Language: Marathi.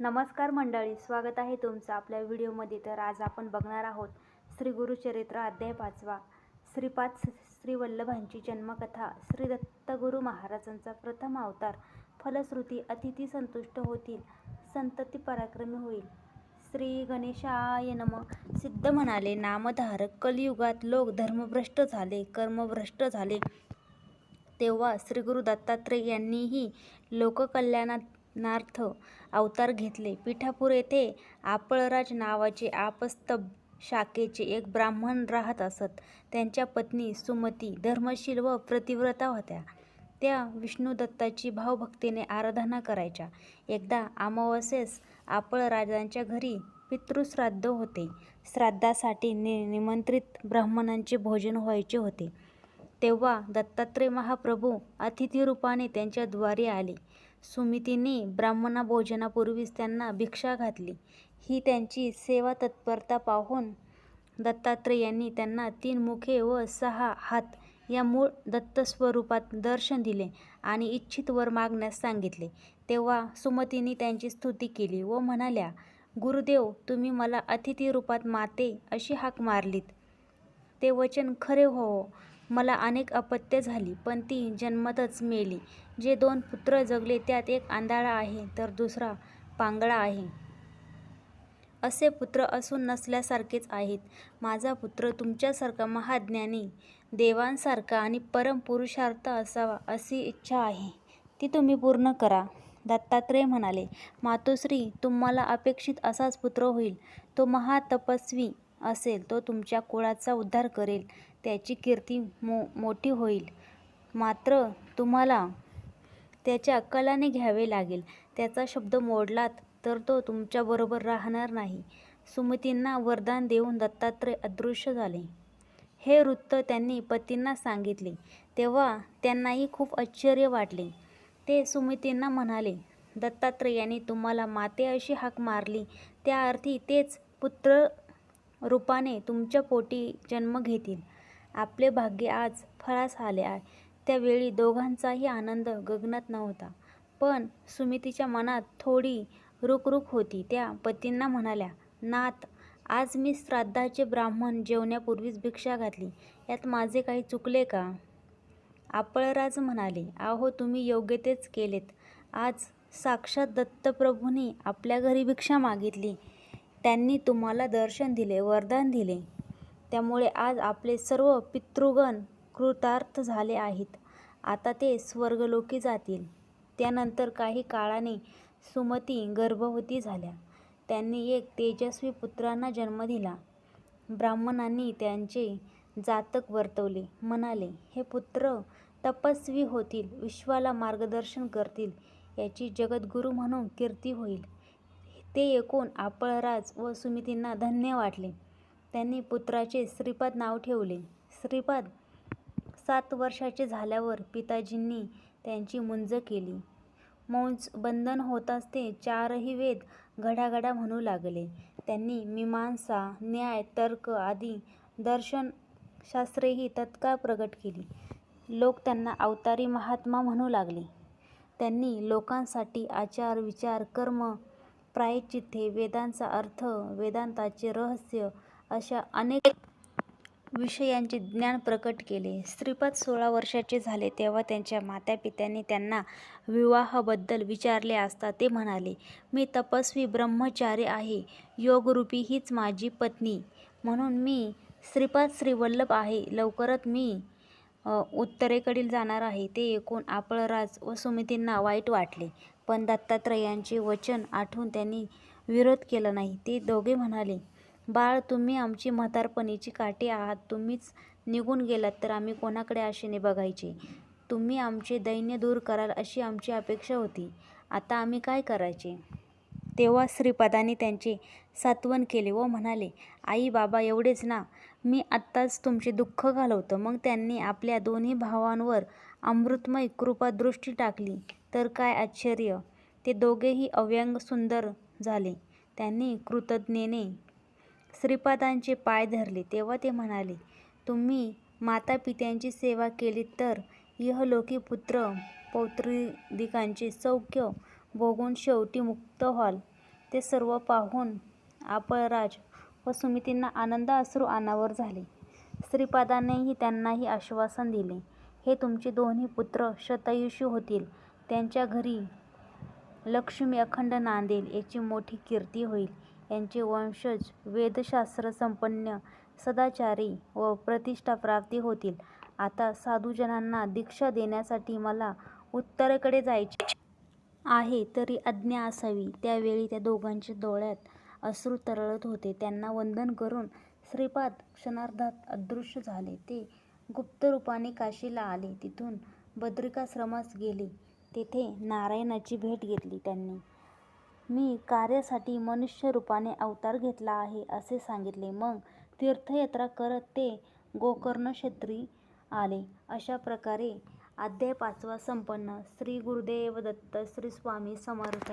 नमस्कार मंडळी स्वागत आहे तुमचं आपल्या व्हिडिओमध्ये. तर आज आपण बघणार आहोत श्री गुरुचरित्र अध्याय पाचवा. श्रीपाद श्री वल्लभांची जन्मकथा. श्री दत्तगुरु महाराजांचा प्रथम अवतार. फलश्रुती अतिथी संतुष्ट होतील. संतती पराक्रमी होईल. श्री गणेशाय नम. सिद्ध म्हणाले नामधारक कलियुगात लोक धर्मभ्रष्ट झाले कर्मभ्रष्ट झाले. तेव्हा श्री गुरु दत्तात्रय यांनीही लोककल्याणात नार्थ अवतार घेतले. पिठापूर येथे आपळराज नावाचे आपस्तंभ शाखेचे एक ब्राह्मण राहत असत. त्यांच्या पत्नी सुमती धर्मशील व पतिव्रता होत्या. त्या विष्णुदत्ताची भावभक्तीने आराधना करायच्या. एकदा अमावास्येस आपळराजांच्या घरी पितृश्राद्ध होते. श्राद्धासाठी निमंत्रित ब्राह्मणांचे भोजन व्हायचे होते. तेव्हा दत्तात्रय महाप्रभू अतिथीरूपाने त्यांच्या द्वारी आले. सुमितीने ब्राह्मणा भोजनापूर्वीच त्यांना भिक्षा घातली. ही त्यांची सेवातत्परता पाहून दत्तात्रेयांनी त्यांना तीन मुखे व सहा हात या मूळ दत्तस्वरूपात दर्शन दिले आणि इच्छित वर मागण्यास सांगितले. तेव्हा सुमतींनी त्यांची स्तुती केली व म्हणाल्या, गुरुदेव, तुम्ही मला अतिथी रूपात माते अशी हाक मारलीत, ते वचन खरे होवो. मला अनेक अपत्ये झाली, पण ती जन्मतच मेली. जे दोन पुत्र जगले त्यात एक आंधळा आहे तर दुसरा पांगळा आहे. असे पुत्र असून नसल्यासारखेच आहेत. माझा पुत्र तुमच्यासारखा महाज्ञानी, देवांसारखा आणि परम पुरुषार्थ असावा अशी इच्छा आहे. ती तुम्ही पूर्ण करा. दत्तात्रेय म्हणाले, मातोश्री, तुम्हाला अपेक्षित असाच पुत्र होईल. तो महातपस्वी असेल. तो तुमच्या कुळाचा उद्धार करेल. त्याची कीर्ती मो मोठी होईल. मात्र तुम्हाला त्याच्या अक्कलाने घ्यावे लागेल. त्याचा शब्द मोडलात तर तो तुमच्याबरोबर राहणार नाही. सुमतींना वरदान देऊन दत्तात्रय अदृश्य झाले. हे वृत्त त्यांनी पतींना सांगितले तेव्हा त्यांनाही खूप आश्चर्य वाटले. ते सुमतींना म्हणाले, दत्तात्रयांनी तुम्हाला माते अशी हाक मारली त्या अर्थी तेच पुत्र रूपाने तुमच्या पोटी जन्म घेतील. आपले भाग्य आज फळास आले. आहे त्यावेळी दोघांचाही आनंद गगनात नव्हता. पण सुमतीच्या मनात थोडी रुखरुख होती. त्या पतींना म्हणाल्या, नाथ, आज मी श्राद्धाचे ब्राह्मण जेवण्यापूर्वीच भिक्षा घातली. यात माझे काही चुकले का? आपळराज म्हणाले, अहो, तुम्ही योग्य तेच केलेत. आज साक्षात दत्तप्रभूंनी आपल्या घरी भिक्षा मागितली. त्यांनी तुम्हाला दर्शन दिले, वरदान दिले. त्यामुळे आज आपले सर्व पितृगण कृतार्थ झाले आहेत. आता ते स्वर्गलोकी जातील. त्यानंतर काही काळाने सुमती गर्भवती झाल्या. त्यांनी एक तेजस्वी पुत्राला जन्म दिला. ब्राह्मणांनी त्यांचे जातक वर्तवले. म्हणाले, हे पुत्र तपस्वी होतील, विश्वाला मार्गदर्शन करतील, याची जगद्गुरू म्हणून कीर्ती होईल. ते ऐकून आपळराज व सुमतींना धन्य वाटले. त्यांनी पुत्राचे श्रीपाद नाव ठेवले. श्रीपाद सात वर्षाचे झाल्यावर पिताजींनी त्यांची मुंज केली. मौंज-बंधन होताच ते चारही वेद घडाघडा म्हणू लागले. त्यांनी मीमांसा, न्याय, तर्क आदी दर्शनशास्त्रेही तत्काळ प्रगट केली. लोक त्यांना अवतारी महात्मा म्हणू लागले. त्यांनी लोकांसाठी आचार, विचार, कर्म, प्रायश्चित्ते, वेदांचा अर्थ, वेदांताचे रहस्य अशा अनेक विषयांचे ज्ञान प्रकट केले. श्रीपाद सोळा वर्षाचे झाले तेव्हा त्यांच्या मातापित्यांनी त्यांना विवाहाबद्दल विचारले असता ते म्हणाले, मी तपस्वी ब्रह्मचारी आहे. योगरूपी हीच माझी पत्नी. म्हणून मी श्रीपाद श्रीवल्लभ आहे. लवकरच मी उत्तरेकडील जाणार आहे. ते ऐकून आपळराज व सुमतींना वाईट वाटले. पण दत्तात्रयांचे वचन आठवून त्यांनी विरोध केला नाही. ते दोघे म्हणाले, बाळ, तुम्ही आमची म्हातारपणीची काठी आहात. तुम्हीच निघून गेलात तर आम्ही कोणाकडे आशेने बघायचे? तुम्ही आमचे दैन्य दूर कराल अशी आमची अपेक्षा होती. आता आम्ही काय करायचे? तेव्हा श्रीपदाने त्यांचे सात्वन केले व म्हणाले, आई, बाबा, एवढेच ना? मी आत्ताच तुमचे दुःख घालवतो. मग त्यांनी आपल्या दोन्ही भावांवर अमृतमय कृपादृष्टी टाकली तर काय आश्चर्य! ते दोघेही अव्यंग सुंदर झाले. त्यांनी कृतज्ञेने श्रीपादांचे पाय धरले. तेव्हा ते म्हणाले, तुम्ही मातापित्यांची सेवा केलीत तर इहलोकी पुत्र पौत्रिदिकांचे सौख्य भोगून शेवटी मुक्त व्हाल. ते सर्व पाहून आपळराज व सुमतींना आनंदाश्रू अनावर झाले. श्रीपादानेही त्यांनाही आश्वासन दिले. हे तुमचे दोन्ही पुत्र शतयुषी होतील. त्यांच्या घरी लक्ष्मी अखंड नांदेल. याची मोठी कीर्ती होईल. यांचे वंशज वेदशास्त्र संपन्न सदाचारी व प्रतिष्ठाप्राप्त होतील. आता साधूजनांना दीक्षा देण्यासाठी मला उत्तरेकडे जायचे आहे. तरी आज्ञा असावी. त्यावेळी त्या दोघांच्या डोळ्यात अश्रू तरळत होते. त्यांना वंदन करून श्रीपाद क्षणार्धात अदृश्य झाले. ते गुप्त रूपाने काशीला आले. तिथून बद्रिकाश्रमास गेले. तेथे नारायणाची भेट घेतली त्यांनी. मी कार्यासाठी मनुष्य रूपाने अवतार घेतला आहे, असे सांगितले. मग तीर्थयात्रा करत ते गोकर्णक्षेत्री आले. अशा प्रकारे अध्याय पाचवा संपन्न. श्री गुरुदेव दत्त श्री स्वामी समर्थ